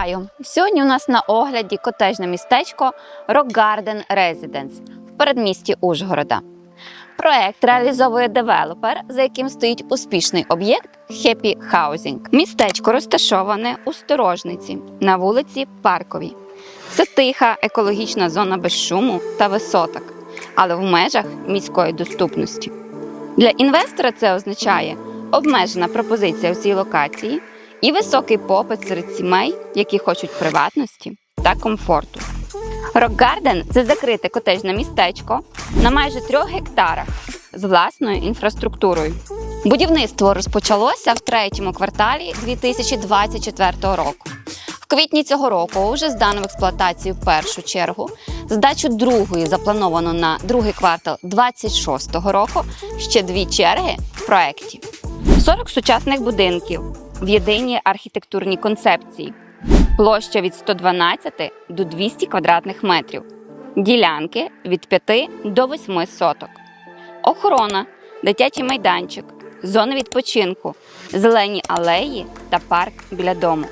Вітаю! Сьогодні у нас на огляді котежне містечко Rock Garden Residence в передмісті Ужгорода. Проект реалізовує девелопер, за яким стоїть успішний об'єкт Happy Housing. Містечко розташоване у сторожниці на вулиці Парковій. Це тиха екологічна зона без шуму та висоток, але в межах міської доступності. Для інвестора це означає обмежена пропозиція у цій локації і високий попит серед сімей, які хочуть приватності та комфорту. Garden – це закрите котежне містечко на майже трьох гектарах з власною інфраструктурою. Будівництво розпочалося в третьому кварталі 2024 року. В квітні цього року вже здано в експлуатацію першу чергу. Здачу другої заплановано на другий квартал 2026 року. Ще дві черги в проєкті. 40 сучасних будинків в єдиній архітектурній концепції. Площа від 112 до 200 квадратних метрів. Ділянки від 5 до 8 соток. Охорона, дитячий майданчик, зони відпочинку, зелені алеї та парк біля дому.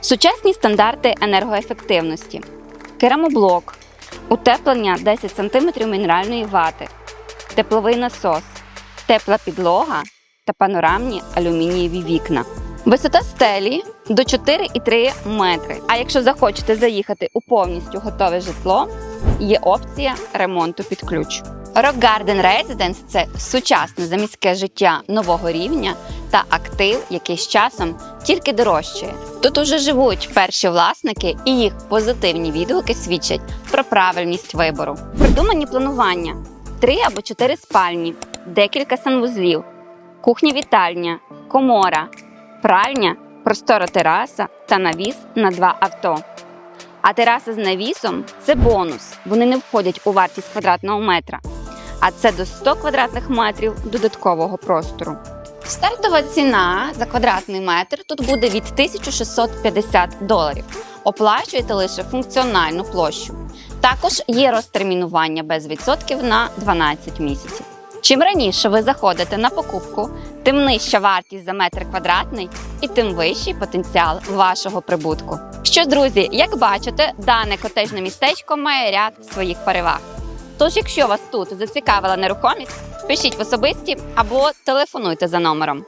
Сучасні стандарти енергоефективності, керамоблок, утеплення 10 см мінеральної вати, тепловий насос, тепла підлога та панорамні алюмінієві вікна. Висота стелі до 4,3 метри. А якщо захочете заїхати у повністю готове житло, є опція ремонту під ключ. Rock Garden Residence – це сучасне заміське життя нового рівня та актив, який з часом тільки дорожчає. Тут уже живуть перші власники, і їх позитивні відгуки свідчать про правильність вибору. Придумані планування: три або чотири спальні, декілька санвузлів, кухня-вітальня, комора, пральня, простора тераса та навіс на два авто. А тераса з навісом це бонус. Вони не входять у вартість квадратного метра. А це до 100 квадратних метрів додаткового простору. Стартова ціна за квадратний метр тут буде від 1650 доларів. Оплачуєте лише функціональну площу. Також є розтермінування без відсотків на 12 місяців. Чим раніше ви заходите на покупку, тим нижча вартість за метр квадратний і тим вищий потенціал вашого прибутку. Що друзі, як бачите, дане котежне містечко має ряд своїх переваг. Тож, якщо вас тут зацікавила нерухомість, пишіть в особисті або телефонуйте за номером.